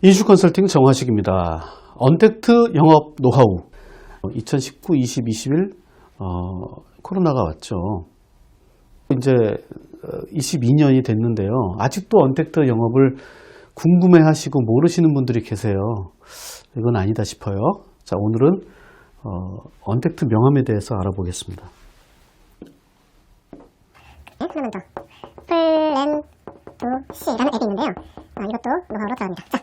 인슈 컨설팅 정화식입니다. 언택트 영업 노하우. 2019, 20, 21 어, 코로나가 왔죠. 이제 22년이 됐는데요. 아직도 언택트 영업을 궁금해 하시고 모르시는 분들이 계세요. 이건 아니다 싶어요. 자, 오늘은 어, 언택트 명함에 대해서 알아보겠습니다. 네, 하나만 더. 플랜2C라는 앱이 있는데요. 아, 이것도 노하우로 들어갑니다. 자,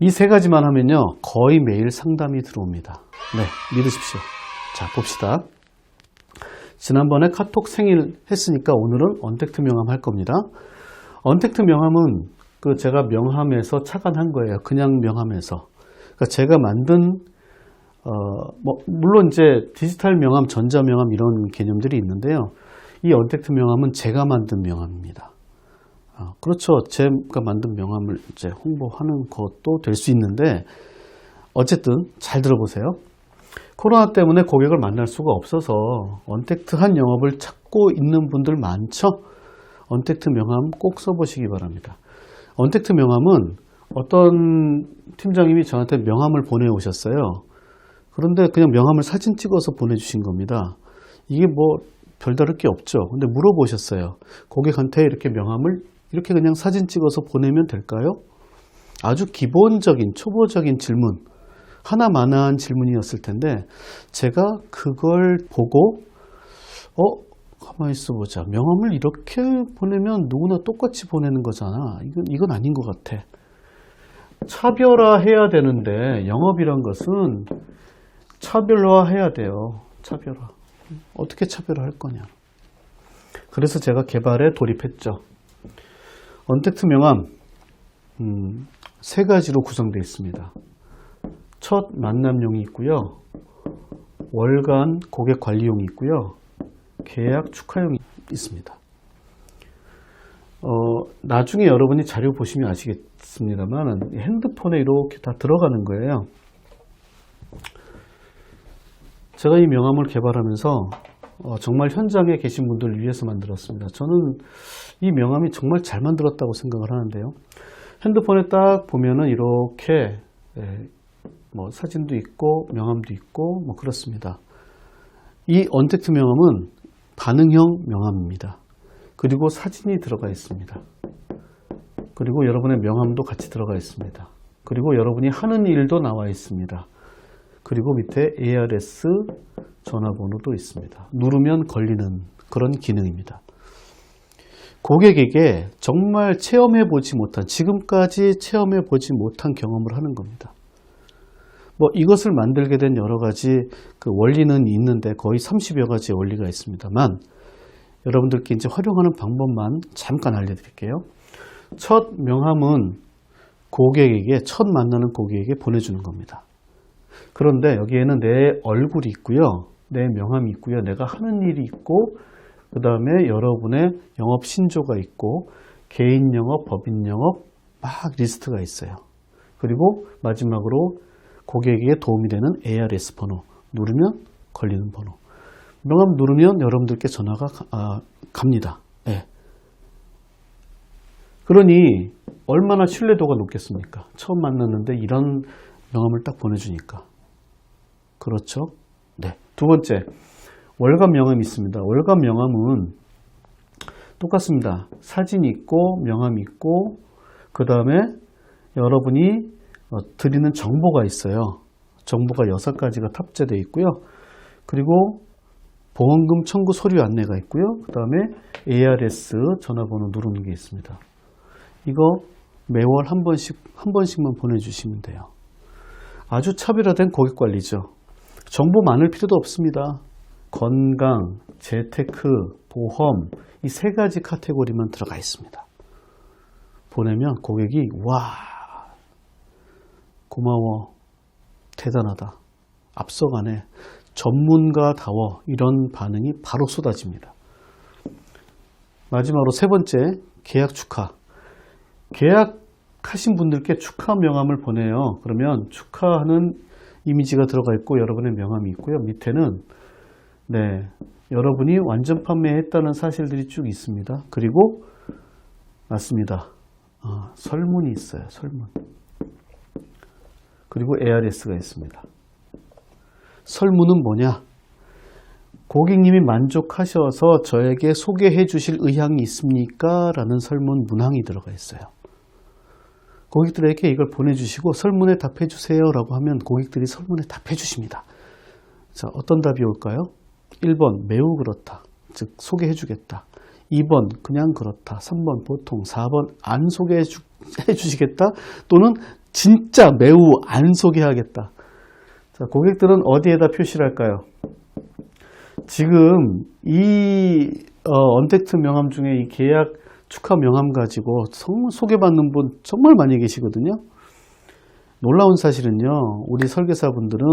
이 세 가지만 하면요, 거의 매일 상담이 들어옵니다. 네, 믿으십시오. 자, 봅시다. 지난번에 카톡 생일 했으니까 오늘은 언택트 명함 할 겁니다. 언택트 명함은 그 제가 명함에서 착안한 거예요. 그냥 명함에서. 그러니까 제가 만든 어, 뭐, 물론 이제 디지털 명함, 전자 명함 이런 개념들이 있는데요. 이 언택트 명함은 제가 만든 명함입니다. 아, 그렇죠. 제가 만든 명함을 이제 홍보하는 것도 될 수 있는데, 어쨌든 잘 들어보세요. 코로나 때문에 고객을 만날 수가 없어서 언택트한 영업을 찾고 있는 분들 많죠? 언택트 명함 꼭 써보시기 바랍니다. 언택트 명함은 어떤 팀장님이 저한테 명함을 보내오셨어요. 그런데 그냥 명함을 사진 찍어서 보내주신 겁니다. 이게 뭐 별다를 게 없죠. 근데 물어보셨어요. 고객한테 이렇게 명함을 이렇게 그냥 사진 찍어서 보내면 될까요? 아주 기본적인 초보적인 질문 하나만한 질문이었을 텐데 제가 그걸 보고 어 가만히 있어 보자. 명함을 이렇게 보내면 누구나 똑같이 보내는 거잖아. 이건 이건 아닌 것 같아. 차별화해야 되는데 영업이란 것은 차별화해야 돼요. 차별화. 어떻게 차별화할 거냐. 그래서 제가 개발에 돌입했죠 언택트 명함 음, 세 가지로 구성되어 있습니다. 첫 만남용이 있고요. 월간 고객 관리용이 있고요. 계약 축하용이 있습니다. 어, 나중에 여러분이 자료 보시면 아시겠습니다만 핸드폰에 이렇게 다 들어가는 거예요. 제가 이 명함을 개발하면서 어, 정말 현장에 계신 분들을 위해서 만들었습니다. 저는 이 명함이 정말 잘 만들었다고 생각을 하는데요. 핸드폰에 딱 보면은 이렇게 예, 뭐 사진도 있고 명함도 있고 뭐 그렇습니다. 이 언택트 명함은 반응형 명함입니다. 그리고 사진이 들어가 있습니다. 그리고 여러분의 명함도 같이 들어가 있습니다. 그리고 여러분이 하는 일도 나와 있습니다. 그리고 밑에 ARS 전화번호도 있습니다. 누르면 걸리는 그런 기능입니다. 고객에게 정말 체험해 보지 못한, 지금까지 체험해 보지 못한 경험을 하는 겁니다. 뭐 이것을 만들게 된 여러 가지 그 원리는 있는데 거의 30여 가지 원리가 있습니다만 여러분들께 이제 활용하는 방법만 잠깐 알려드릴게요. 첫 명함은 고객에게, 첫 만나는 고객에게 보내주는 겁니다. 그런데 여기에는 내 얼굴이 있고요. 내 명함이 있고요. 내가 하는 일이 있고 그 다음에 여러분의 영업 신조가 있고 개인 영업, 법인 영업 막 리스트가 있어요. 그리고 마지막으로 고객에게 도움이 되는 ARS 번호 누르면 걸리는 번호. 명함 누르면 여러분들께 전화가 가, 아, 갑니다. 예. 그러니 얼마나 신뢰도가 높겠습니까? 처음 만났는데 이런 명함을 딱 보내주니까. 그렇죠? 네. 두 번째, 월간 명함이 있습니다. 월간 명함은 똑같습니다. 사진이 있고, 명함이 있고, 그 다음에 여러분이 어, 드리는 정보가 있어요. 정보가 여섯 가지가 탑재되어 있고요. 그리고 보험금 청구 서류 안내가 있고요. 그 다음에 ARS 전화번호 누르는 게 있습니다. 이거 매월 한 번씩, 한 번씩만 보내주시면 돼요. 아주 차별화된 고객 관리죠. 정보 많을 필요도 없습니다. 건강, 재테크, 보험 이 세 가지 카테고리만 들어가 있습니다. 보내면 고객이 와 고마워 대단하다 앞서가네 전문가다워 이런 반응이 바로 쏟아집니다. 마지막으로 세 번째 계약 축하 계약하신 분들께 축하 명함을 보내요. 그러면 축하하는 이미지가 들어가 있고 여러분의 명함이 있고요. 밑에는 네 여러분이 완전 판매했다는 사실들이 쭉 있습니다. 그리고 맞습니다. 어, 설문이 있어요. 설문. 그리고 ARS가 있습니다. 설문은 뭐냐? 고객님이 만족하셔서 저에게 소개해 주실 의향이 있습니까? 라는 설문 문항이 들어가 있어요. 고객들에게 이걸 보내주시고 설문에 답해 주세요 라고 하면 고객들이 설문에 답해 주십니다. 자, 어떤 답이 올까요? 1번 매우 그렇다. 즉 소개해 주겠다. 2번 그냥 그렇다. 3번 보통 4번 안 소개해 주, 해 주시겠다. 또는 진짜 매우 안 소개하겠다. 자, 고객들은 어디에다 표시를 할까요? 지금 이 어, 언택트 명함 중에 이 계약 축하 명함 가지고 정말 소개받는 분 정말 많이 계시거든요. 놀라운 사실은요, 우리 설계사분들은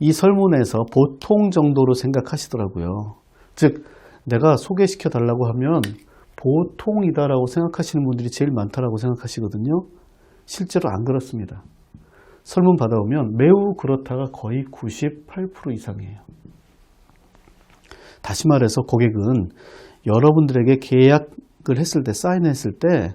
이 설문에서 보통 정도로 생각하시더라고요. 즉, 내가 소개시켜 달라고 하면 보통이다라고 생각하시는 분들이 제일 많다라고 생각하시거든요. 실제로 안 그렇습니다. 설문 받아오면 매우 그렇다가 거의 98% 이상이에요. 다시 말해서 고객은 여러분들에게 계약을 했을 때, 사인했을 때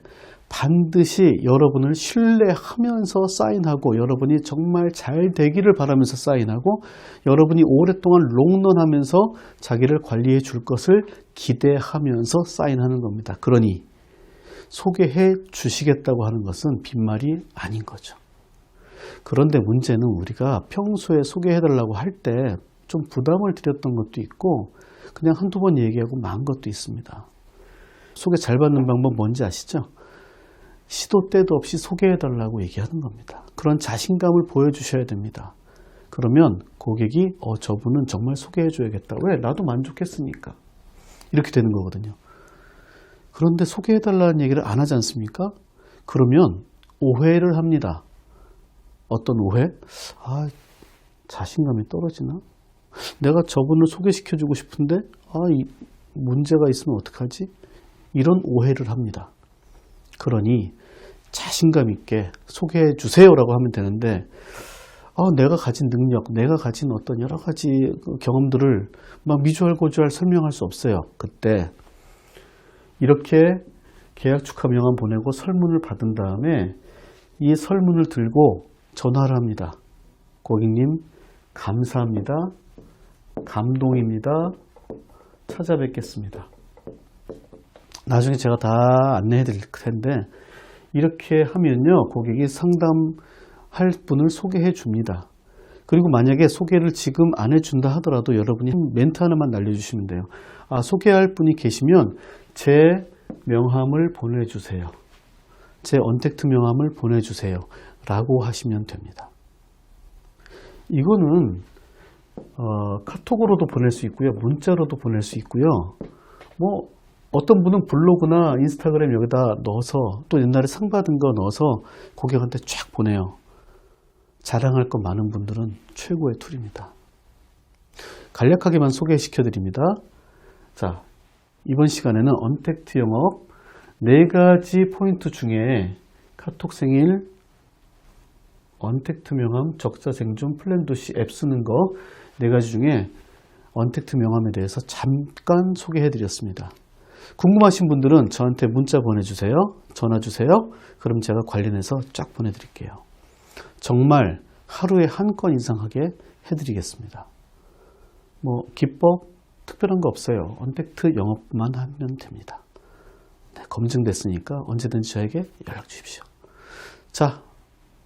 반드시 여러분을 신뢰하면서 사인하고 여러분이 정말 잘 되기를 바라면서 사인하고 여러분이 오랫동안 롱런하면서 자기를 관리해 줄 것을 기대하면서 사인하는 겁니다. 그러니 소개해 주시겠다고 하는 것은 빈말이 아닌 거죠. 그런데 문제는 우리가 평소에 소개해 달라고 할 때 좀 부담을 드렸던 것도 있고 그냥 한두 번 얘기하고 만 것도 있습니다. 소개 잘 받는 방법 뭔지 아시죠? 시도 때도 없이 소개해 달라고 얘기하는 겁니다. 그런 자신감을 보여주셔야 됩니다. 그러면 고객이 어 저분은 정말 소개해 줘야겠다. 왜? 나도 만족했으니까. 이렇게 되는 거거든요. 그런데 소개해 달라는 얘기를 안 하지 않습니까? 그러면 오해를 합니다. 어떤 오해? 아, 자신감이 떨어지나? 내가 저분을 소개시켜 주고 싶은데, 아, 이 문제가 있으면 어떡하지? 이런 오해를 합니다. 그러니 자신감 있게 소개해 주세요라고 하면 되는데, 아, 내가 가진 능력, 내가 가진 어떤 여러 가지 그 경험들을 막 미주알고주알 설명할 수 없어요. 그때 이렇게 계약 축하 명함 보내고 설문을 받은 다음에 이 설문을 들고 전화를 합니다. 고객님, 감사합니다. 감동입니다. 찾아뵙겠습니다. 나중에 제가 다 안내해 드릴 텐데, 이렇게 하면요, 고객이 상담할 분을 소개해 줍니다. 그리고 만약에 소개를 지금 안 해준다 하더라도 여러분이 멘트 하나만 날려주시면 돼요. 아, 소개할 분이 계시면 제 명함을 보내주세요. 제 언택트 명함을 보내주세요. 라고 하시면 됩니다. 이거는 어, 카톡으로도 보낼 수 있고요. 문자로도 보낼 수 있고요. 뭐 어떤 분은 블로그나 인스타그램 여기다 넣어서 또 옛날에 상 받은 거 넣어서 고객한테 쫙 보내요. 자랑할 거 많은 분들은 최고의 툴입니다. 간략하게만 소개시켜 드립니다. 자, 이번 시간에는 언택트 영업 네 가지 포인트 중에 카톡 생일, 언택트 명함, 적자 생존, 플랜 도시 앱 쓰는 거 네 가지 중에 언택트 명함에 대해서 잠깐 소개해 드렸습니다. 궁금하신 분들은 저한테 문자 보내주세요. 전화 주세요. 그럼 제가 관련해서 쫙 보내드릴게요. 정말 하루에 한 건 이상 하게 해드리겠습니다. 뭐 기법 특별한 거 없어요. 언택트 영업만 하면 됩니다. 네, 검증됐으니까 언제든지 저에게 연락 주십시오. 자,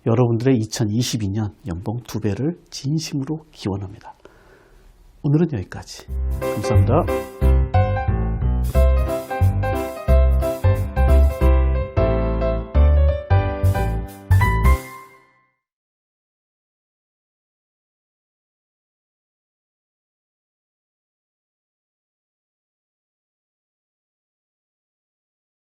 여러분들의 2022년 연봉 두 배를 진심으로 기원합니다. 오늘은 여기까지. 감사합니다.